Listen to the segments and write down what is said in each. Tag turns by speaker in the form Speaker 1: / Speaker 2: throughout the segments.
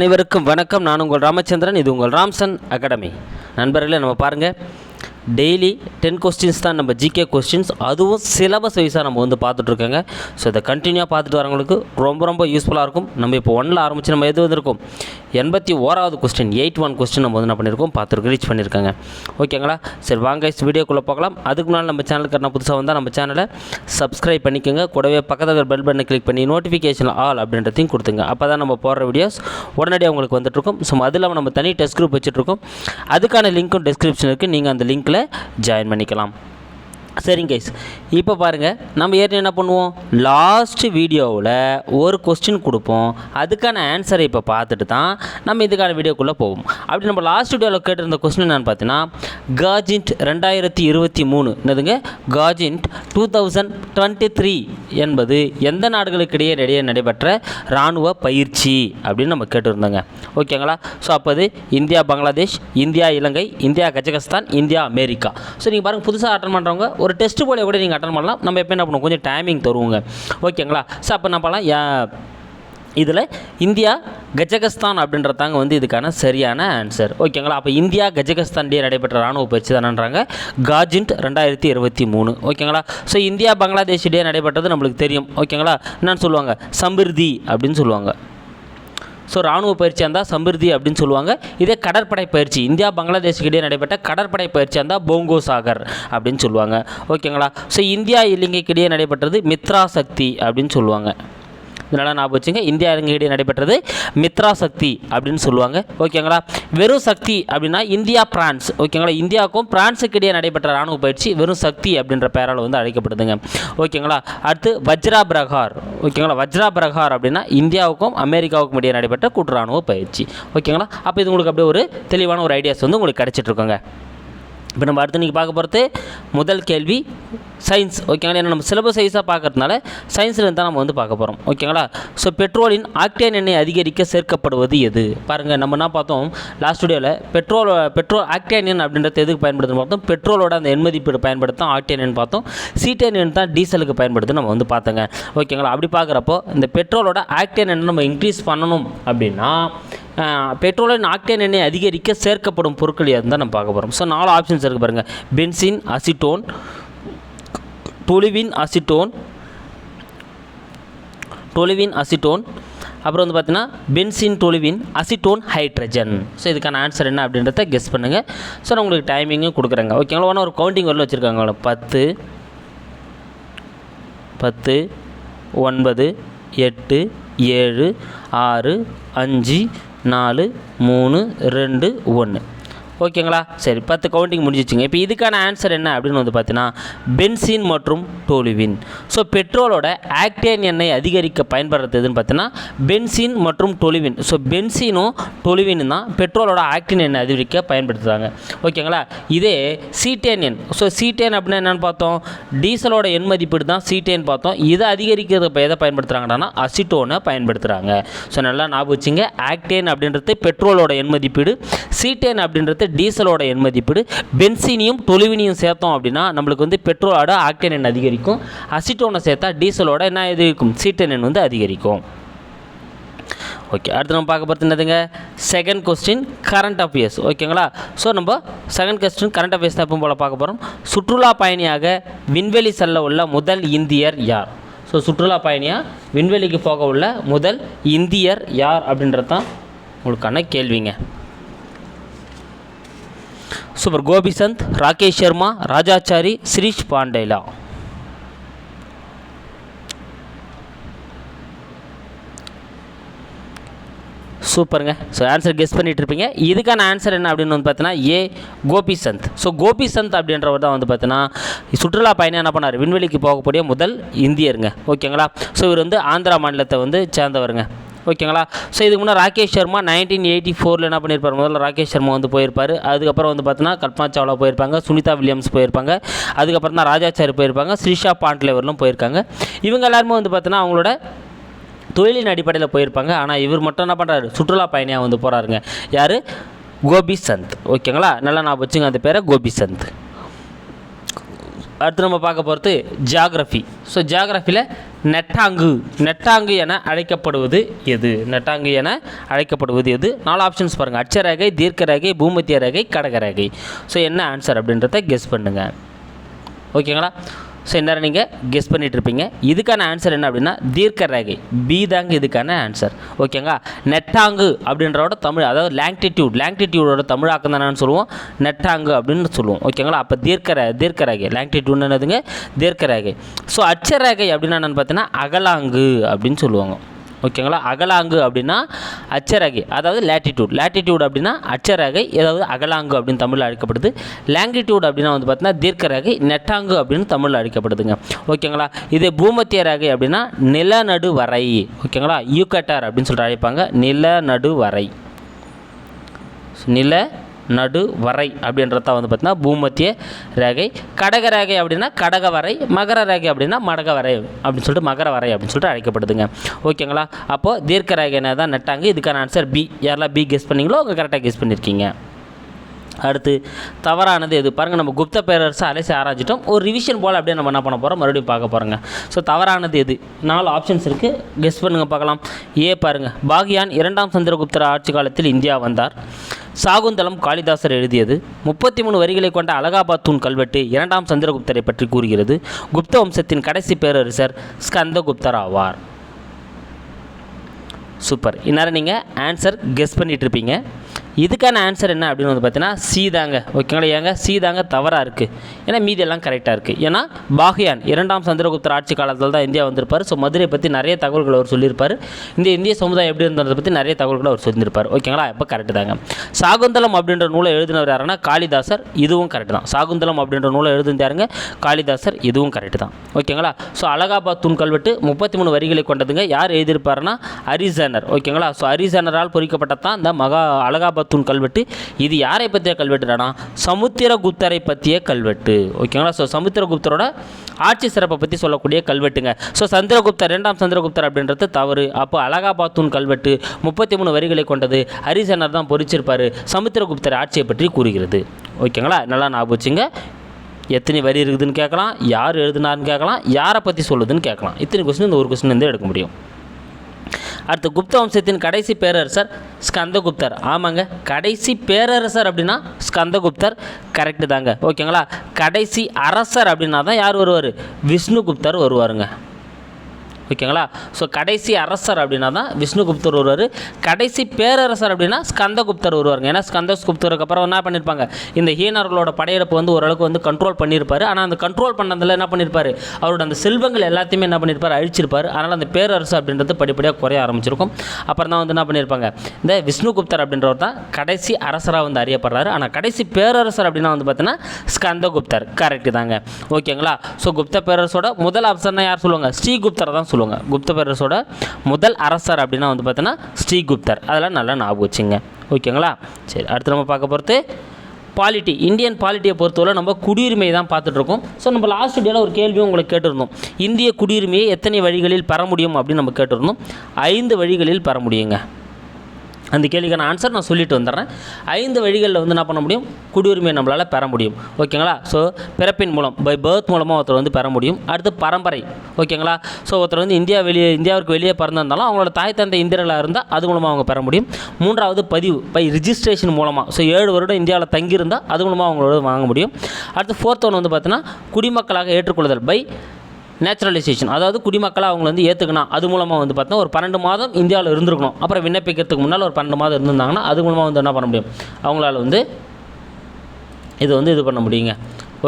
Speaker 1: அனைவருக்கும் வணக்கம். நான் உங்கள் ராமச்சந்திரன் இது உங்கள் ராம்சன் அகாடமி. நண்பர்களே நம்ம பாருங்கள் டெய்லி டென் கொஸ்டின்ஸ் தான் நம்ம ஜிகே கொஸ்டின்ஸ் அதுவும் சிலபஸ் வைஸாக நம்ம வந்து பார்த்துட்ருக்கோங்க. ஸோ இதை கண்டினியூவாக பார்த்துட்டு வரவங்களுக்கு ரொம்ப ரொம்ப யூஸ்ஃபுல்லாக இருக்கும். நம்ம இப்போ ஒன்றில் ஆரம்பித்து நம்ம எது வந்திருக்கோம்? எண்பத்தி ஓராவது கொஸ்டின் எயிட் ஒன் கொஸ்டின் நம்ம வந்து என்ன பண்ணியிருக்கோம்? பார்த்துருக்கு ரீச் பண்ணியிருக்காங்க. ஓகேங்களா? சரி வாங்க வீடியோக்குள்ளே பார்க்கலாம் அதுக்கு முன்னால் நம்ம சேனலுக்கு என்ன புதுசாக வந்தால் நம்ம சேனலை சப்ஸ்கிரைப் பண்ணிக்கோங்க. கூடவே பக்கத்தில் பெல் பட்டனை கிளிக் பண்ணி நோட்டிஃபிகேஷன் ஆல் அப்படின்றதையும் கொடுத்துங்க. அப்போ தான் நம்ம போடுற வீடியோஸ் உடனடியாக உங்களுக்கு வந்துட்டுருக்கும். ஸோ அது இல்லாமல் நம்ம தனி டெஸ்ட் குரூப் வச்சுட்ருக்கோம் அதுக்கான லிங்க்கும் டிஸ்கிரிப்ஷன் இருக்குது நீங்கள் அந்த லிங்க்கில் ஜாயின் பண்ணிக்கலாம். சரிங்க கைஸ் இப்போ பாருங்கள் நம்ம ஏற்கனவே என்ன பண்ணுவோம்? லாஸ்ட் வீடியோவில் ஒரு கொஸ்டின் கொடுப்போம். அதுக்கான ஆன்சரை இப்போ பார்த்துட்டு தான் நம்ம இதுக்கான வீடியோக்குள்ளே போவோம். அப்படி நம்ம லாஸ்ட் வீடியோவில் கேட்டிருந்த கொஸ்டின் என்னென்னு பார்த்தீங்கன்னா காஜின்ட் ரெண்டாயிரத்தி இருபத்தி மூணு. என்னதுங்க? Kazind two thousand twenty three என்பது எந்த நாடுகளுக்கிடையே இடையே நடைபெற்ற இராணுவ பயிற்சி அப்படின்னு நம்ம கேட்டிருந்தோங்க. ஓகேங்களா ஸோ அப்போ அது India Bangladesh India Ilangai India Kazakhstan India America. So நீங்கள் பாருங்கள் புதுசாக அட்டன் பண்ணுறவங்க ஒரு டெஸ்ட் போல கூட நீங்கள் அட்டன் பண்ணலாம். நம்ம எப்போ என்ன பண்ணுவோம்? கொஞ்சம் டைமிங் தருவோங்க. ஓகேங்களா ஸோ அப்போ நம்ம பண்ணலாம். இதில் இந்தியா கஜகஸ்தான் அப்படின்றதாங்க வந்து இதுக்கான சரியான ஆன்சர் ஓகேங்களா அப்போ இந்தியா கஜகஸ்தான் நடைபெற்ற ராணுவ பயிற்சி தானன்றாங்க. காஜின்ட் ரெண்டாயிரத்தி இருபத்தி மூணு. ஓகேங்களா ஸோ இந்தியா பங்களாதேஷ் டே நடைபெற்றது நம்மளுக்கு தெரியும். ஓகேங்களா என்னன்னு சொல்லுவாங்க? சமிருதி அப்படின்னு சொல்லுவாங்க. ஸோ ராணுவ பயிற்சியாக இருந்தால் சமிருதி அப்படின்னு சொல்லுவாங்க. இதே கடற்படை பயிற்சி. இந்தியா பங்களாதேஷுக்கு இடையே நடைபெற்ற கடற்படை பயிற்சியாக இருந்தால் போங்கோ சாகர் அப்படின்னு சொல்லுவாங்க. ஓகேங்களா ஸோ இந்தியா இலங்கைக்கு இடையே நடைபெற்றது மித்ரா சக்தி அப்படின்னு சொல்லுவாங்க. இதனால் ஞாபகம் வச்சுங்க இந்தியா இலங்கையிடையே நடைபெற்றது மித்ரா சக்தி அப்படின்னு சொல்லுவாங்க. ஓகேங்களா? வெறும் சக்தி அப்படின்னா இந்தியா பிரான்ஸ். ஓகேங்களா? இந்தியாவுக்கும் பிரான்ஸுக்கு இடையே நடைபெற்ற ராணுவ பயிற்சி வெறும் சக்தி அப்படின்ற பெயரால் வந்து அழைக்கப்படுதுங்க. ஓகேங்களா? அடுத்து வஜ்ரா பிரகார். ஓகேங்களா? வஜ்ரா பிரகார் அப்படின்னா இந்தியாவுக்கும் அமெரிக்காவுக்கும் இடையே நடைபெற்ற கூட்டு ராணுவ பயிற்சி. ஓகேங்களா? அப்போ இது உங்களுக்கு அப்படியே ஒரு தெளிவான ஒரு ஐடியாஸ் வந்து உங்களுக்கு கிடச்சிட்டுருக்குங்க இப்போ நம்ம அடுத்து நீங்கள் பார்க்க போகிறது முதல் கேள்வி சயின்ஸ் ஓகேங்களா ஏன்னா நம்ம சிலபஸ் சைஸாக பார்க்கறதுனால சயின்ஸில் தான் நம்ம வந்து பார்க்க போகிறோம். ஓகேங்களா ஸோ பெட்ரோலின் ஆக்டேன் எண்ணெய் அதிகரிக்க சேர்க்கப்படுவது எது? பாருங்கள் நம்ம என்ன பார்த்தோம்? லாஸ்ட் வீடியோவில் பெட்ரோல் பெட்ரோல் ஆக்டேன் எண் அப்படின்றது எதுக்கு பயன்படுத்துன்னு பார்த்தோம்? பெட்ரோலோட அந்த எண்மதிப்பீடு பயன்படுத்தும் ஆக்டேன் எண் பார்த்தோம். சீட்டேன் எண் தான் டீசலுக்கு பயன்படுத்தி நம்ம வந்து பார்த்தோங்க. ஓகேங்களா அப்படி பார்க்குறப்போ இந்த பெட்ரோலோட ஆக்டேன் எண்ணை நம்ம இன்க்ரீஸ் பண்ணணும் அப்படின்னா பெட்ரோலின் ஆக்டேன் எண்ணெய் அதிகரிக்க சேர்க்கப்படும் பொருட்கள் எதுன்னு தான் நம்ம பார்க்க போகிறோம் ஸோ நாலு ஆப்ஷன்ஸ் இருக்குது பாருங்கள் benzene acetone toluene acetone toluene acetone அப்புறம் வந்து பார்த்தீங்கன்னா benzene toluene acetone hydrogen. So இதுக்கான ஆன்சர் என்ன அப்படின்றத கெஸ் பண்ணுங்கள் ஸோ நான் உங்களுக்கு டைமிங்கும் கொடுக்குறேங்க. ஓகேங்களா ஒன்று ஒரு கவுண்டிங் வரல வச்சுருக்காங்க பத்து பத்து ஒன்பது எட்டு ஏழு ஆறு அஞ்சு நாலு மூணு ரெண்டு ஒன்று ஓகேங்களா? சரி பத்து கவுண்டிங் முடிஞ்சிச்சுங்க. இப்போ இதுக்கான ஆன்சர் என்ன அப்படின்னு வந்து பார்த்தீங்கன்னா பென்சின் மற்றும் டோலிவின் ஸோ பெட்ரோலோட ஆக்டேன் எண்ணெய் அதிகரிக்க பயன்படுறது எதுன்னு பார்த்தீங்கன்னா பென்சின் மற்றும் டொலிவின் ஸோ பென்சினும் டொலிவின் தான் பெட்ரோலோட ஆக்டின் எண்ணெய் அதிகரிக்க பயன்படுத்துகிறாங்க ஓகேங்களா? இதே சீட்டேன் எண். ஸோ சீட்டேன் அப்படின்னா என்னென்னு பார்த்தோம்? டீசலோட எண் மதிப்பீடு தான் சீட்டேன் பார்த்தோம். இதை அதிகரிக்கிறது இப்போ எதை பயன்படுத்துகிறாங்கன்னா அசிட்டோனை பயன்படுத்துகிறாங்க ஸோ நல்லா ஞாபகம் வச்சுங்க. ஆக்டேன் அப்படின்றது பெட்ரோலோட எண் மதிப்பீடு. சீட்டேன் அப்படின்றது டீசலோட எண் மதிப்பீடு. பென்சினியும் டொலிவினியும் சேர்த்தோம் அப்படின்னா நம்மளுக்கு வந்து பெட்ரோலோட ஆக்டேன் எண் அதிகரிக்கும். அசிட்டோனை சேர்த்தா டீசலோட என்ன இருக்கும்? சீட்டன் எண் வந்து அதிகரிக்கும். ஓகே அடுத்து நம்ம பார்க்க போகிறது என்னதுங்க? செகண்ட் கொஸ்டின் கரண்ட் அஃபேர்ஸ் ஓகேங்களா? ஸோ நம்ம செகண்ட் கொஸ்டின் கரண்ட் அஃபேர்ஸ் தான் எப்பவும் போல் பார்க்க போகிறோம் சுற்றுலா பயணியாக விண்வெளி செல்ல உள்ள முதல் இந்தியர் யார்? ஸோ சுற்றுலா பயணியாக விண்வெளிக்கு போக உள்ள முதல் இந்தியர் யார் அப்படின்றது தான் உங்களுக்கான கேள்விங்க. சூப்பர் கோபிசந்த் ராகேஷ் சர்மா ராஜாச்சாரி சிரீஷ் பாண்டேலா. சூப்பருங்க. ஸோ ஆன்சர் கெஸ் பண்ணிட்டு இருப்பீங்க இதுக்கான ஆன்சர் என்ன அப்படின்னு வந்து பார்த்தீங்கன்னா ஏ கோபிசந்த். ஸோ கோபிசந்த் அப்படின்றவர் தான் வந்து பார்த்தீங்கன்னா சுற்றுலா பயணம் என்ன பண்ணார்? விண்வெளிக்கு போகக்கூடிய முதல் இந்தியருங்க. ஓகேங்களா? ஸோ இவர் வந்து ஆந்திரா மாநிலத்தை வந்து சேர்ந்தவருங்க. ஓகேங்களா? ஸோ இதுக்கு முன்னே ராகேஷ் சர்மா நைன்டீன் எயிட்டி ஃபோரில் என்ன பண்ணியிருப்பார் முதல்ல ராகேஷ் சர்மா வந்து போயிருப்பார். அதுக்கப்புறம் வந்து பார்த்தீங்கன்னா கல்பனா சாவ்லா போயிருப்பாங்க சுனிதா வில்லியம்ஸ் போயிருப்பாங்க. அதுக்கப்புறம் தான் ராஜாச்சாரி போயிருப்பாங்க ஸ்ரீஷா பாண்ட்லேவர்லாம் போயிருக்காங்க. இவங்க எல்லாருமே வந்து பார்த்தீங்கன்னா அவங்களோட தொழிலின் அடிப்படையில் போயிருப்பாங்க. ஆனால் இவர் மட்டும் என்ன பண்ணுறாரு சுற்றுலா பயணியாக வந்து போகிறாருங்க யார்? கோபி சந்த் ஓகேங்களா? நல்லா நான் வச்சுங்க அந்த பேரை கோபி சந்த் அடுத்து நம்ம பார்க்க போகிறது ஜியாகிரஃபி ஸோ ஜியாகிரஃபியில் நெட்டாங்கு. நெட்டாங்கு என அழைக்கப்படுவது எது? நெட்டாங்கு என அழைக்கப்படுவது எது? நாலு ஆப்ஷன்ஸ் பாருங்கள் அட்சரேகை தீர்க்கரேகை பூமத்திய ரேகை கடகரேகை. ஸோ என்ன ஆன்சர் அப்படின்றத கெஸ் பண்ணுங்கள் ஓகேங்களா ஸோ என்ன நீங்கள் கெஸ் பண்ணிகிட்ருப்பீங்க இருப்பீங்க இதுக்கான ஆன்சர் என்ன அப்படின்னா தீர்க்க ரேகை பி தாங்க இதுக்கான ஆன்சர் ஓகேங்களா நெட்டாங்கு அப்படின்றவோட தமிழ் அதாவது லாங்டிடியூட். லாங்டிடியூடோட தமிழாக்கம் தானே சொல்லுவோம். நெட்டாங்கு அப்படின்னு சொல்லுவோம். ஓகேங்களா அப்போ தீர்க்க ரே தீர்க்க ரேகை லாங்டிடியூட் என்னதுங்க? தீர்க்க ரேகை ஸோ அச்சரேகை அப்படின்னா என்னென்னு பார்த்தீங்கன்னா அகலாங்கு அப்படின்னு சொல்லுவாங்க. ஓகேங்களா? அகலாங்கு அப்படின்னா அச்சரகை அதாவது லேட்டிடியூட் லேட்டிடியூட் அப்படின்னா அச்சரகை ஏதாவது அகலாங்கு அப்படின்னு தமிழில் அழைக்கப்படுது. லாங்கிடியூட் அப்படின்னா வந்து பார்த்தீங்கன்னா தீர்க்க ரேகை நெட்டாங்கு அப்படின்னு தமிழில் அழைக்கப்படுதுங்க. ஓகேங்களா? இதே பூமத்திய ரகை அப்படின்னா நிலநடு வரை ஓகேங்களா? யூகட்டார் அப்படின்னு சொல்லிட்டு அழைப்பாங்க. நிலநடு வரை நில நடு வரை அப்படின்றத வந்து பார்த்திங்கன்னா பூமத்திய ரேகை. கடக ரேகை அப்படின்னா கடக வரை மகர ரேகை அப்படின்னா மடக வரை அப்படின்னு சொல்லிட்டு மகர வரை அப்படின்னு சொல்லிட்டு அழைக்கப்படுதுங்க. ஓகேங்களா? அப்போது தீர்க்க ரேகைனா தான் நட்டாங்க. இதுக்கான ஆன்சர் பி யாரெல்லாம் பி கெஸ் பண்ணீங்களோ அவங்க கரெக்டாக கெஸ் பண்ணியிருக்கீங்க அடுத்து தவறானது எது? பாருங்கள் நம்ம குப்த பேரரசை அலைசி ஆராய்ச்சிட்டோம் ஒரு ரிவிஷன் போல் அப்படியே நம்ம என்ன பண்ண போகிறோம் மறுபடியும் பார்க்க போகிறோங்க ஸோ தவறானது எது? நாலு ஆப்ஷன்ஸ் இருக்குது கெஸ் பண்ணுங்கள் பார்க்கலாம். ஏ பாருங்கள் பாகியான் இரண்டாம் சந்திரகுப்தர் ஆட்சி காலத்தில் இந்தியா வந்தார். சாகுந்தலம் காளிதாசர் எழுதியது. முப்பத்தி மூணு வரிகளை கொண்ட அலகாபாத் தூண் கல்வெட்டு இரண்டாம் சந்திரகுப்தரை பற்றி கூறுகிறது. குப்த வம்சத்தின் கடைசி பேரரசர் ஸ்கந்தகுப்தர் ஆவார் சூப்பர். இந்நேரம் நீங்கள் ஆன்சர் கெஸ் பண்ணிகிட்ருப்பீங்க இருப்பீங்க. இதுக்கான ஆன்சர் என்ன அப்படின்னு வந்து பார்த்தீங்கன்னா சி தாங்க ஓகேங்களா ஏங்க? சி தாங்க தவறாக இருக்குது ஏன்னா மீதி எல்லாம் கரெக்டாக இருக்குது ஏன்னா பாகியான் இரண்டாம் சந்திரகுப்தர் ஆட்சி காலத்தில் தான் இந்தியா வந்திருப்பார். ஸோ மதுரை பற்றி நிறைய தகவல்கள் அவர் சொல்லியிருப்பார். இந்த இந்திய சமுதாயம் எப்படி இருந்ததை பற்றி நிறைய தகவல்கள் அவர் சொல்லியிருப்பார். ஓகேங்களா இப்போ கரெக்டு தாங்க. சாகுந்தலம் அப்படின்ற நூலை எழுதினவர் யாருன்னா காளிதாசர். இதுவும் கரெக்டு தான். சாகுந்தலம் அப்படின்ற நூலை எழுதுனது யாருங்க? காளிதாசர். இதுவும் கரெக்டு தான். ஓகேங்களா ஸோ அலகாபாத் தூண் கல்வெட்டு முப்பத்தி மூணு வரிகளை கொண்டதுங்க யார் எழுதியிருப்பாருன்னா அரிசனர். ஓகேங்களா ஸோ அரிசனரால் பொறிக்கப்பட்டதான் இந்த மகா அலகாபாத் தூண் கல்வெட்டு. இது யாரை பற்றிய கல்வெட்டுடானா? சமுத்திரகுப்தரை பற்றிய கல்வெட்டு. ஓகேங்களா? ஸோ சமுத்திரகுப்தரோட ஆட்சி சிறப்பை பற்றி சொல்லக்கூடிய கல்வெட்டுங்க. ஸோ சந்திரகுப்தர் ரெண்டாம் சந்திரகுப்தர் அப்படின்றது தவறு. அப்போ அலகாபாத் தூண் கல்வெட்டு முப்பத்தி மூணு வரிகளை கொண்டது. ஹரிசனர் தான் பொறிச்சிருப்பார். சமுத்திரகுப்தர் ஆட்சியை பற்றி கூறுகிறது. ஓகேங்களா? நல்லா ஞாபகம் வச்சுங்க. எத்தனை வரி இருக்குதுன்னு கேட்கலாம். யார் எழுதுனாருன்னு கேட்கலாம். யாரை பற்றி சொல்லுதுன்னு கேட்கலாம். இத்தனை கொஸ்டின் இந்த ஒரு கொஸ்டின் வந்து எடுக்க முடியும். அடுத்து குப்த வம்சத்தின் கடைசி பேரரசர் ஸ்கந்தகுப்தர். ஆமாங்க கடைசி பேரரசர் அப்படின்னா ஸ்கந்தகுப்தர். கரெக்டு தாங்க. ஓகேங்களா? கடைசி அரசர் அப்படின்னா தான் யார் வருவார்? விஷ்ணுகுப்தர் வருவாருங்க. ஓகேங்களா? ஸோ கடைசி அரசர் அப்படின்னா தான் விஷ்ணுகுப்தர் வருவார் கடைசி பேரரசர் அப்படின்னா ஸ்கந்தகுப்தர் வருவாருங்க ஏன்னா ஸ்கந்தகுப்தருக்கு அப்புறம் என்ன பண்ணியிருப்பாங்க இந்த ஹீனர்களோட படையெடுப்பு வந்து ஓரளவுக்கு வந்து கண்ட்ரோல் பண்ணியிருப்பார் ஆனால் அந்த கண்ட்ரோல் பண்ணதில் என்ன பண்ணியிருப்பார் அவரோட அந்த செல்வங்கள் எல்லாத்தையுமே என்ன பண்ணியிருப்பார் அழிச்சிருப்பார். அதனால் அந்த பேரரசு அப்படின்றது படிப்படியாக குறைய ஆரம்பிச்சிருக்கும். அப்புறம் தான் வந்து என்ன பண்ணியிருப்பாங்க இந்த விஷ்ணுகுப்தர் அப்படின்றவர் தான் கடைசி அரசராக வந்து அறியப்படுறாரு. ஆனால் கடைசி பேரரசர் அப்படின்னா வந்து பார்த்தீங்கன்னா ஸ்கந்தகுப்தர். கரெக்டு தாங்க. ஓகேங்களா? ஸோ குப்த பேரரசோட முதல் அரசர்னா யார் சொல்லுவாங்க? ஸ்ரீகுப்தரை தான் சொல்லுவாங்க. சொல்லுவாங்க குப்த பேரரசோட முதல் அரசர் அப்படின்னா வந்து பார்த்தீங்கன்னா ஸ்ரீகுப்தர். அதெல்லாம் நல்லா ஞாபகம் வச்சுங்க. ஓகேங்களா? சரி அடுத்து நம்ம பார்க்க போகிறது பாலிட்டி. இந்தியன் பாலிட்டியை பொறுத்தவரை நம்ம குடியுரிமை தான் பார்த்துட்ருக்கோம். ஸோ நம்ம லாஸ்ட் வீடியோவில் ஒரு கேள்வியும் உங்களுக்கு கேட்டிருந்தோம். இந்திய குடியுரிமையை எத்தனை வழிகளில் பெற முடியும் அப்படின்னு நம்ம கேட்டிருந்தோம். ஐந்து வழிகளில் பெற முடியுங்க. அந்த கேள்விக்கான ஆன்சர் நான் சொல்லிட்டு வந்துடுறேன். ஐந்து வழிகளில் வந்து என்ன பண்ண முடியும்? குடியுரிமை நம்மளால் பெற முடியும். ஓகேங்களா? ஸோ பிறப்பின் மூலம் பை பர்த் மூலமாக ஒருத்தர் வந்து பெற முடியும். அடுத்து பரம்பரை ஓகேங்களா? ஸோ ஒருத்தர் வந்து இந்தியா வெளியே இந்தியாவுக்கு வெளியே பிறந்திருந்தாலும் அவங்களோட தாய் தந்தை இந்தியர்களாக இருந்தால் அது மூலமாக அவங்க பெற முடியும். மூன்றாவது பதிவு பை ரிஜிஸ்ட்ரேஷன் மூலமாக ஸோ ஏழு வருடம் இந்தியாவில் தங்கியிருந்தால் அது மூலமாக அவங்களோட வாங்க முடியும். அடுத்து ஃபோர்த் ஒன் வந்து பார்த்தீங்கன்னா குடிமக்களாக ஏற்றுக்கொள்ளுதல் பை நேச்சுரலைசேஷன் அதாவது குடிமக்களாக அவங்களை வந்து ஏற்றுக்கணும் அது மூலமாக வந்து பார்த்தீங்கன்னா ஒரு பன்னெண்டு மாதம் இந்தியாவில் இருந்திருக்கணும். அப்புறம் விண்ணப்பிக்கிறதுக்கு முன்னால் ஒரு பன்னெண்டு மாதம் இருந்திருந்தாங்கன்னா அது மூலமாக வந்து என்ன பண்ண முடியும்? அவங்களால வந்து இது வந்து இது பண்ண முடியுங்க.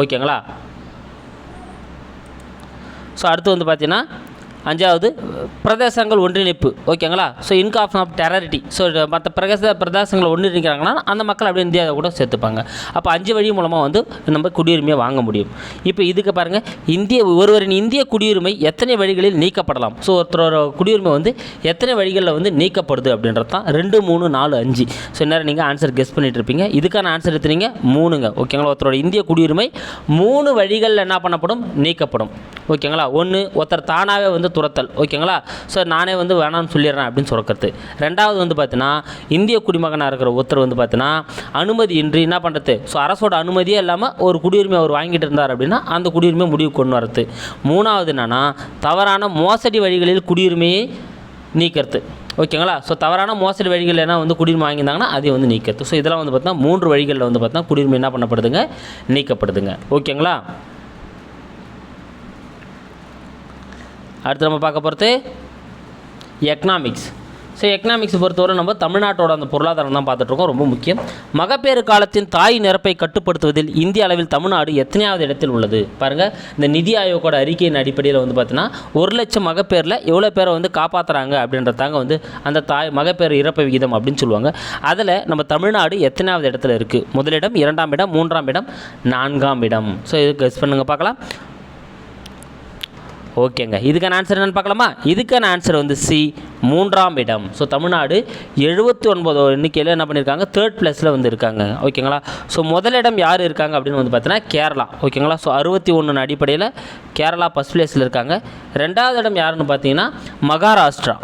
Speaker 1: ஓகேங்களா? ஸோ அடுத்து வந்து பார்த்தீங்கன்னா அஞ்சாவது பிரதேசங்கள் ஒன்றிணைப்பு. ஓகேங்களா? So incorporation of territory so மற்ற பிரதேச பிரதேசங்கள் ஒன்றிணைக்கிறாங்கன்னா அந்த மக்கள் அப்படியே இந்தியாவை கூட சேர்த்துப்பாங்க. அப்போ அஞ்சு வழி மூலமாக வந்து நம்ம குடியுரிமையை வாங்க முடியும். இப்போ இதுக்கு பாருங்கள் இந்திய ஒருவரின் இந்திய குடியுரிமை எத்தனை வழிகளில் நீக்கப்படலாம்? ஸோ ஒருத்தரோட குடியுரிமை வந்து எத்தனை வழிகளில் வந்து நீக்கப்படுது அப்படின்றது தான் ரெண்டு மூணு நாலு அஞ்சு. ஸோ நேரம் நீங்கள் ஆன்சர் கெஸ் பண்ணிட்டு இருப்பீங்க. இதுக்கான ஆன்சர் எடுத்துனீங்க மூணுங்க. ஓகேங்களா? ஒருத்தரோட இந்திய குடியுரிமை மூணு வழிகளில் என்ன பண்ணப்படும்? நீக்கப்படும். ஓகேங்களா? ஒன்று ஒருத்தர் தானாகவே வந்து துரத்தல். ஓகேங்களா? ஸோ நானே வந்து வேணாம்னு சொல்லிடுறேன் அப்படின்னு சுரக்கிறது. ரெண்டாவது வந்து பார்த்தீங்கன்னா இந்திய குடிமகனாக இருக்கிற ஒருத்தர் வந்து பார்த்தீங்கன்னா அனுமதி இன்றி என்ன பண்ணுறது ஸோ அரசோட அனுமதியே இல்லாமல் ஒரு குடியுரிமை அவர் வாங்கிட்டு இருந்தார் அப்படின்னா அந்த குடியுரிமை முடிவு கொண்டு வரது. மூணாவது என்னென்னா தவறான மோசடி வழிகளில் குடியுரிமையை நீக்கிறது. ஓகேங்களா? ஸோ தவறான மோசடி வழிகள் என்ன வந்து குடியுரிமை வாங்கியிருந்தாங்கன்னா அதை வந்து நீக்கிறது. ஸோ இதெல்லாம் வந்து பார்த்தீங்கன்னா மூன்று வழிகளில் வந்து பார்த்தீங்கன்னா குடியுரிமை என்ன பண்ணப்படுதுங்க? நீக்கப்படுதுங்க. ஓகேங்களா? அடுத்து நம்ம பார்க்க போகிறது எக்கனாமிக்ஸ் ஸோ எக்கனாமிக்ஸ் பொறுத்தவரை நம்ம தமிழ்நாட்டோட அந்த பொருளாதாரம் தான் பார்த்துட்ருக்கோம் ரொம்ப முக்கியம். மகப்பேறு காலத்தின் தாய் நிரப்பை கட்டுப்படுத்துவதில் இந்திய அளவில் தமிழ்நாடு எத்தனையாவது இடத்தில் உள்ளது? பாருங்கள் இந்த நிதி ஆயோக்கோட அறிக்கையின் அடிப்படையில் வந்து பார்த்தீங்கன்னா ஒரு லட்சம் மகப்பேரில் எவ்வளோ பேரை வந்து காப்பாற்றுறாங்க அப்படின்றதாங்க வந்து அந்த தாய் மகப்பேறு இறப்பை விகிதம் அப்படின்னு சொல்லுவாங்க. அதில் நம்ம தமிழ்நாடு எத்தனையாவது இடத்துல இருக்குது முதலிடம் இரண்டாம் இடம் மூன்றாம் இடம் நான்காம் இடம். ஸோ இது கெஸ் பண்ணுங்க பார்க்கலாம். ஓகேங்க. இதுக்கான ஆன்சர் என்னென்னு பார்க்கலாமா? இதுக்கான ஆன்சர் வந்து சி மூன்றாம் இடம். ஸோ தமிழ்நாடு எழுபத்தி ஒன்பது எண்ணிக்கையில் என்ன பண்ணியிருக்காங்க தேர்ட் ப்ளஸில் வந்து இருக்காங்க. ஓகேங்களா? ஸோ முதலிடம் யார் இருக்காங்க அப்படின்னு வந்து பார்த்தீங்கன்னா கேரளா. ஓகேங்களா? ஸோ அறுபத்தி ஒன்று அடிப்படையில் கேரளா ஃபஸ்ட் பிளேஸில் இருக்காங்க. ரெண்டாவது இடம் யாருன்னு பார்த்தீங்கன்னா மகாராஷ்டிரா.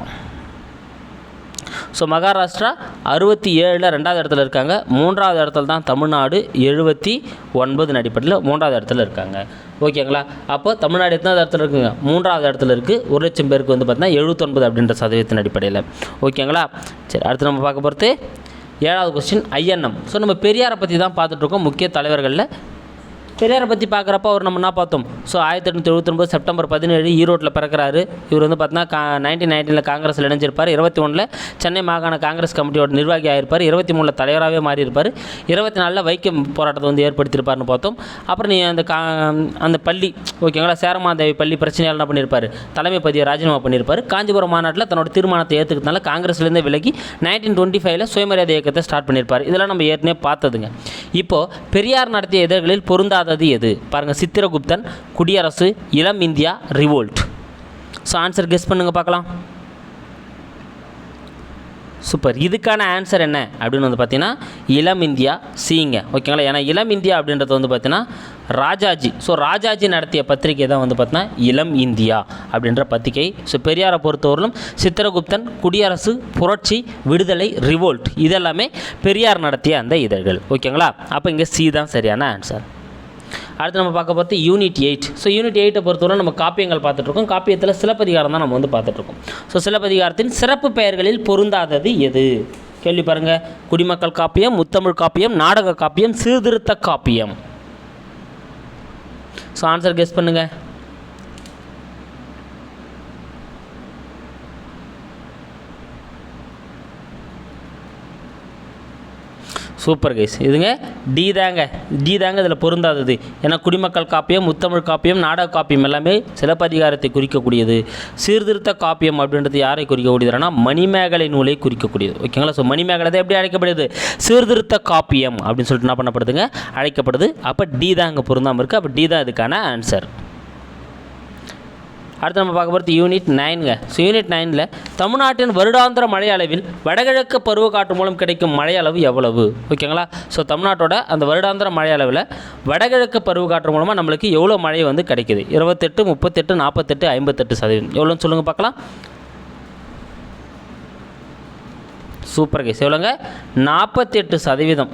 Speaker 1: ஸோ மகாராஷ்டிரா அறுபத்தி ஏழில் ரெண்டாவது இடத்துல இருக்காங்க. மூன்றாவது இடத்துல தான் தமிழ்நாடு எழுபத்தி ஒன்பது அடிப்படையில் மூன்றாவது இடத்துல இருக்காங்க. ஓகேங்களா அப்போ தமிழ்நாடு எத்தனாவது இடத்துல இருக்குங்க? மூன்றாவது இடத்துல இருக்குது ஒரு லட்சம் பேருக்கு வந்து பார்த்திங்கன்னா எழுபத்தொன்பது அப்படின்ற சதவீதத்தின் அடிப்படையில். ஓகேங்களா சரி அடுத்து நம்ம பார்க்க போகிறது ஏழாவது கொஸ்டின் ஐஎன்எம். ஸோ நம்ம பெரியாரை பற்றி தான் பார்த்துட்ருக்கோம் முக்கிய தலைவர்களில் பெரியாரை பற்றி பார்க்குறப்ப அவர் நம்ம என்ன பார்த்தோம்? ஸோ ஆயிரத்தி எட்நூற்றி எழுபத்தொன்பது செப்டம்பர் பதினேழு ஈரோட்டில் பிறக்கிறாரு. இவர் வந்து பார்த்தீங்கன்னா கா நைன்டீன் நைன்டீனில் காங்கிரஸில் இணைஞ்சிருப்பார். இருபத்தி ஒன்றில் சென்னை மாகாண காங்கிரஸ் கமிட்டியோட நிர்வாகி ஆகிருப்பார் இருபத்தி மூணில் தலைவராகவே மாறியிருப்பார். இருபத்தி நாலில் வைக்கம் போராட்டத்தை வந்து ஏற்படுத்தியிருப்பார்னு பார்த்தோம். அப்புறம் நீ அந்த கா அந்த பள்ளி ஓகேங்களா சேரமாதேவி பள்ளி பிரச்சனையால் என்ன பண்ணியிருப்பார்? தலைமை பதிவை ராஜினாமா பண்ணியிருப்பார். காஞ்சிபுரம் மாநாட்டில் தன்னோட தீர்மானத்தை ஏற்றுக்கிறதுனால காங்கிரஸ்லேருந்து விலகி நைன்டீன் டுவெண்ட்டி ஃபைவ்ல சுயமரியாதை இயக்கத்தை ஸ்டார்ட் பண்ணியிருப்பார். இதெல்லாம் நம்ம ஏற்கனவே பார்த்ததுங்க. இப்போது பெரியார் நடத்திய இதழ்களில் இல்லாதது எது? பாருங்கள் சித்திரகுப்தன் குடியரசு இளம் India revolt so answer guess பண்ணுங்க பார்க்கலாம். சூப்பர் இதுக்கான ஆன்சர் என்ன? அப்படின்னு வந்து பார்த்தீங்கன்னா இளம் இந்தியா சீங்க ஓகேங்களா ஏன்னா இளம் இந்தியா அப்படின்றது வந்து பார்த்தீங்கன்னா ராஜாஜி. ஸோ ராஜாஜி நடத்திய பத்திரிகை தான் வந்து பார்த்தீங்கன்னா இளம் இந்தியா அப்படின்ற பத்திரிகை. ஸோ பெரியாரை பொறுத்தவரையிலும் சித்திரகுப்தன் குடியரசு புரட்சி விடுதலை ரிவோல்ட் இதெல்லாமே பெரியார் நடத்திய அந்த இதழ்கள். ஓகேங்களா அப்போ இங்கே சி தான் சரியான ஆன்சர் அடுத்து நம்ம பார்க்க பார்த்து யூனிட் எயிட் ஸோ யூனிட் எயிட்டை பொறுத்தவரை நம்ம காப்பியங்கள் பார்த்துட்ருக்கோம். காப்பியத்தில் சிலப்பதிகாரம் தான் நம்ம வந்து பார்த்துட்ருக்கோம். ஸோ சிலப்பதிகாரத்தின் சிறப்பு பெயர்களில் பொருந்தாதது எது? கேள்வி பாருங்கள் குடிமக்கள் காப்பியம் முத்தமிழ் காப்பியம் நாடக காப்பியம் சீர்திருத்த காப்பியம். ஸோ ஆன்சர் கெஸ் பண்ணுங்கள் சூப்பர் கைஸ் இதுங்க டி தாங்க. டி தாங்க இதில் பொருந்தாதது. ஏன்னா குடிமக்கள் காப்பியம் முத்தமிழ் காப்பியம் நாடக காப்பியம் எல்லாமே சிலப்பதிகாரத்தை குறிக்கக்கூடியது. சீர்திருத்த காப்பியம் அப்படின்றது யாரை குறிக்கக்கூடியதுனா மணிமேகலை நூலை குறிக்கக்கூடியது. ஓகேங்களா ஸோ மணிமேகலை தான் எப்படி அழைக்கப்படுது சீர்திருத்த காப்பியம் அப்படின்னு சொல்லிட்டு என்ன பண்ணப்படுதுங்க? அழைக்கப்படுது. அப்போ டி தான் அங்கே பொருந்தாமல் இருக்குது அப்போ டி தான் இதுக்கான ஆன்சர் அடுத்து நம்ம பார்க்க போகிறது யூனிட் நைனுங்க ஸோ யூனிட் நைனில் தமிழ்நாட்டின் வருடாந்திர மழை அளவில் வடகிழக்கு பருவக்காற்று மூலம் கிடைக்கும் மழை அளவு எவ்வளவு ஓகேங்களா ஸோ தமிழ்நாட்டோட அந்த வருடாந்திர மழை அளவில் வடகிழக்கு பருவக்காற்று மூலமாக நம்மளுக்கு எவ்வளோ மழை வந்து கிடைக்குது? இருபத்தெட்டு முப்பத்தெட்டு நாற்பத்தெட்டு ஐம்பத்தெட்டு சதவீதம். எவ்வளோன்னு சொல்லுங்கள் பார்க்கலாம். சூப்பர் கேஸ் எவ்வளோங்க நாற்பத்தெட்டு சதவீதம்.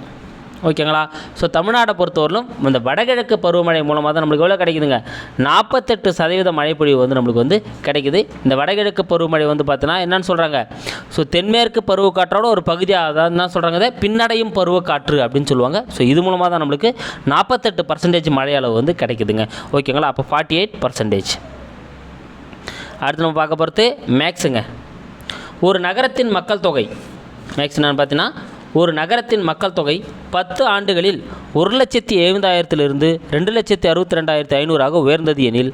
Speaker 1: ஓகேங்களா? ஸோ தமிழ்நாட்டை பொறுத்தவரையிலும் இந்த வடகிழக்கு பருவமழை மூலமாக தான் நம்மளுக்கு எவ்வளோ கிடைக்குதுங்க? நாற்பத்தெட்டு சதவீத மழைப்பொழிவு வந்து நம்மளுக்கு வந்து கிடைக்குது. இந்த வடகிழக்கு பருவமழை வந்து பார்த்தீங்கன்னா என்னென்னு சொல்கிறாங்க ஸோ தென்மேற்கு பருவக்காற்றோட ஒரு பகுதியாக அதாவது என்ன சொல்கிறாங்க இதை பின்னடையும் பருவக்காற்று அப்படின்னு சொல்லுவாங்க. ஸோ இது மூலமாக தான் நம்மளுக்கு நாற்பத்தெட்டு பர்சன்டேஜ் மழை அளவு வந்து கிடைக்குதுங்க. ஓகேங்களா? அப்போ ஃபார்ட்டி எயிட் பர்சன்டேஜ் அடுத்து நம்ம பார்க்க போகிறது மேக்ஸுங்க ஒரு நகரத்தின் மக்கள் தொகை. மேக்ஸ் என்னென்னு பார்த்தீங்கன்னா ஒரு நகரத்தின் மக்கள் தொகை பத்து ஆண்டுகளில் ஒரு லட்சத்தி எழுபதாயிரத்திலிருந்து ரெண்டு லட்சத்தி அறுபத்தி ரெண்டாயிரத்தி ஐநூறாக உயர்ந்தது எனில்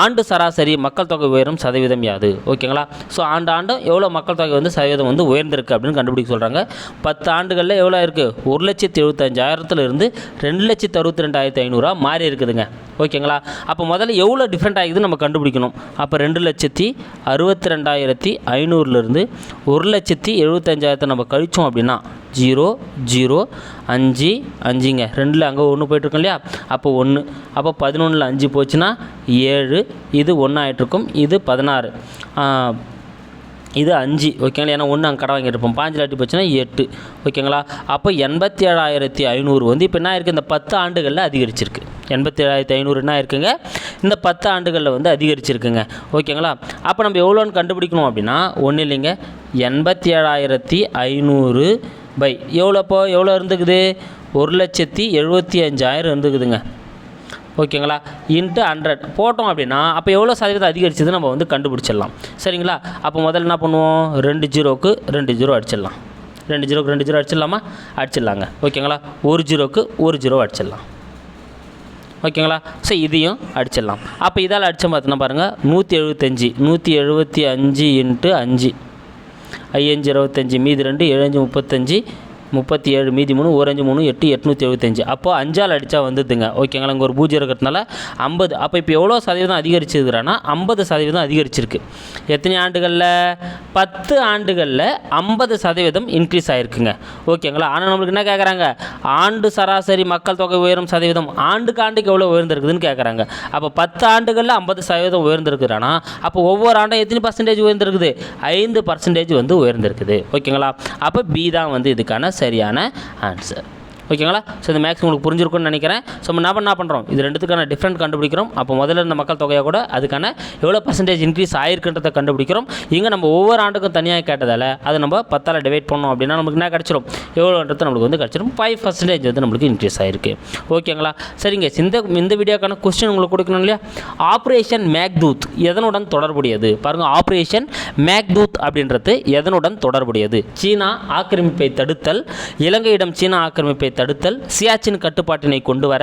Speaker 1: ஆண்டு சராசரி மக்கள் தொகை உயரும் சதவீதம் யாது? ஓகேங்களா? ஸோ ஆண்டு ஆண்டும் எவ்வளோ மக்கள் தொகை வந்து சதவீதம் வந்து உயர்ந்திருக்கு அப்படின்னு கண்டுபிடிக்க சொல்கிறாங்க பத்து ஆண்டுகளில் எவ்வளோ இருக்குது ஒரு லட்சத்தி எழுபத்தஞ்சாயிரத்துலேருந்து ரெண்டு லட்சத்தி அறுபத்தி ரெண்டாயிரத்தி ஐநூறுரூவா மாறி இருக்குதுங்க ஓகேங்களா? அப்போ முதல்ல எவ்வளோ டிஃப்ரெண்ட் ஆகுது நம்ம கண்டுபிடிக்கணும். அப்போ ரெண்டு லட்சத்தி அறுபத்தி ரெண்டாயிரத்தி ஐநூறுலேருந்து ஒரு லட்சத்தி எழுபத்தஞ்சாயிரத்தை நம்ம கழித்தோம் அப்படின்னா ஜீரோ ஜீரோ அஞ்சு அஞ்சுங்க. ரெண்டில் அங்கே ஒன்று போயிட்டுருக்கோம் இல்லையா? அப்போ ஒன்று அப்போ பதினொன்றில் அஞ்சு போச்சுன்னா ஏழு. இது ஒன்று இது பதினாறு. இது அஞ்சு. ஓகேங்களா? ஏன்னா ஒன்று அங்கே கடை வாங்கியிருப்போம் பாஞ்சு லாட்டி போச்சுன்னா எட்டு. ஓகேங்களா? அப்போ எண்பத்தி ஏழாயிரத்தி ஐநூறு வந்து இப்போ என்ன இருக்குது இந்த பத்து ஆண்டுகளில் அதிகரிச்சிருக்கு. எண்பத்தி ஏழாயிரத்தி ஐநூறுனா இருக்குங்க. இந்த பத்து ஆண்டுகளில் வந்து அதிகரிச்சிருக்குங்க. ஓகேங்களா? அப்போ நம்ம எவ்வளோன்னு கண்டுபிடிக்கணும் அப்படின்னா ஒன்றும் இல்லைங்க. எண்பத்தி ஏழாயிரத்தி ஐநூறு பை. எவ்வளோப்போ? எவ்வளோ இருந்துக்குது? ஒரு லட்சத்தி எழுபத்தி அஞ்சாயிரம் இருந்துக்குதுங்க. ஓகேங்களா? இன்ட்டு ஹண்ட்ரட் போட்டோம் அப்படின்னா அப்போ எவ்வளோ சதவீதம் அதிகரிச்சது நம்ம வந்து கண்டுபிடிச்சிடலாம். சரிங்களா? அப்போ முதல்ல என்ன பண்ணுவோம்? ரெண்டு ஜீரோக்கு ரெண்டு ஜீரோ அடிச்சிடலாம். ரெண்டு ஜீரோக்கு ரெண்டு ஜீரோ அடிச்சிடலாமா? அடிச்சிடலாங்க. ஓகேங்களா? ஒரு ஜீரோக்கு ஒரு ஜீரோ அடிச்சிடலாம். ஓகேங்களா? ஸோ இதையும் அடிச்சிடலாம். அப்போ இதால் அடித்தோம் பார்த்தோன்னா பாருங்கள் நூற்றி எழுபத்தஞ்சி நூற்றி எழுபத்தி அஞ்சு இன்ட்டு அஞ்சு. ஐயஞ்சு இருபத்தஞ்சி மீதி ரெண்டு ஏழஞ்சு முப்பத்தஞ்சு முப்பத்தி ஏழு மீதி மூணு ஓரஞ்சு மூணு எட்டு எட்நூற்றி எழுபத்தஞ்சு அப்போது அஞ்சால் அடித்தா வந்துதுங்க. ஓகேங்களா? இங்கே ஒரு பூஜ்ஜியம் இருக்கிறதுனால ஐம்பது. அப்போ இப்போ எவ்வளோ சதவீதம் அதிகரிச்சிருக்கிறான்னா ஐம்பது சதவீதம் அதிகரிச்சிருக்கு. எத்தனை ஆண்டுகளில்? பத்து ஆண்டுகளில் ஐம்பது சதவீதம் இன்க்ரீஸ் ஆகிருக்குங்க ஓகேங்களா? ஆனால் நம்மளுக்கு என்ன கேட்குறாங்க ஆண்டு சராசரி மக்கள் தொகை உயரும் சதவீதம். ஆண்டுக்கு ஆண்டுக்கு எவ்வளோ உயர்ந்திருக்குதுன்னு கேட்குறாங்க அப்போ பத்து ஆண்டுகளில் ஐம்பது சதவீதம் உயர்ந்திருக்குறானா அப்போ ஒவ்வொரு ஆண்டும் எத்தனை பர்சன்டேஜ் உயர்ந்திருக்குது? ஐந்து பர்சன்டேஜ் வந்து உயர்ந்திருக்குது. ஓகேங்களா? அப்போ பி தான் வந்து இதுக்கான சரியான ஆன்சர் ஓகேங்களா? ஸோ இந்த மேக்ஸ் உங்களுக்கு புரிஞ்சிருக்கும்னு நினைக்கிறேன். ஸோ நம்ம என்ன பண்ணுறோம் இது ரெண்டுத்துக்கான டிஃப்ரெண்ட் கண்டுபிடிக்கிறோம். அப்போ முதல்ல இருந்த மக்கள் தொகையை கூட அதுக்கான எவ்வளோ பர்சன்டேஜ் இன்க்ரீஸ் ஆயிருக்குன்றதை கண்டுபிடிக்கிறோம். இங்கே நம்ம ஒவ்வொரு ஆண்டுக்கும் தனியாக கேட்டதால் அதை நம்ம பத்தால் டிவைட் பண்ணோம் அப்படின்னா நமக்கு என்ன கிடச்சிரும்? எவ்வளோன்றது நம்மளுக்கு வந்து கிடச்சிரும். ஃபைவ் பர்சன்டேஜ் வந்து நம்மளுக்கு இன்க்ரீஸ் ஆயிருக்கு. ஓகேங்களா? சரிங்க. இந்த இந்த வீடியோக்கான கொஸ்டின் உங்களுக்கு கொடுக்கணும் இல்லையா? ஆப்ரேஷன் மேக்தூத் எதனுடன் தொடர்புடையது? பாருங்கள் ஆப்ரேஷன் மேக்தூத் அப்படின்றது எதனுடன் தொடர்புடையது? சீனா ஆக்கிரமிப்பை தடுத்தல் இலங்கையிடம் சீனா ஆக்கிரமிப்பை தடுத்தல் சியாச்சின் கட்டுப்பாட்டினை கொண்டு வர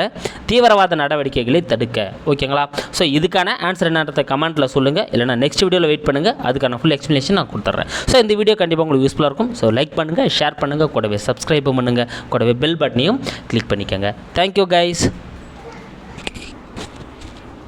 Speaker 1: தீவிரவாத நடவடிக்கைகளை தடுக்க. ஓகேங்களா? ஸோ இதுக்கான ஆன்சர் என்னன்றதை கமெண்ட்டில் சொல்லுங்கள் இல்லைனா நெக்ஸ்ட் வீடியோவில் வெயிட் பண்ணுங்கள் அதுக்கான ஃபுல் எக்ஸ்ப்ளனேஷன் நான் கொடுத்துட்றேன் ஸோ இந்த வீடியோ கண்டிப்பாக உங்களுக்கு யூஸ்ஃபுல்லாக இருக்கும். ஸோ லைக் பண்ணுங்கள் ஷேர் பண்ணுங்கள் கூடவே சப்ஸ்கிரைப் பண்ணுங்கள் கூடவே பெல் பட்டனையும் கிளிக் பண்ணிக்கோங்க. Thank you guys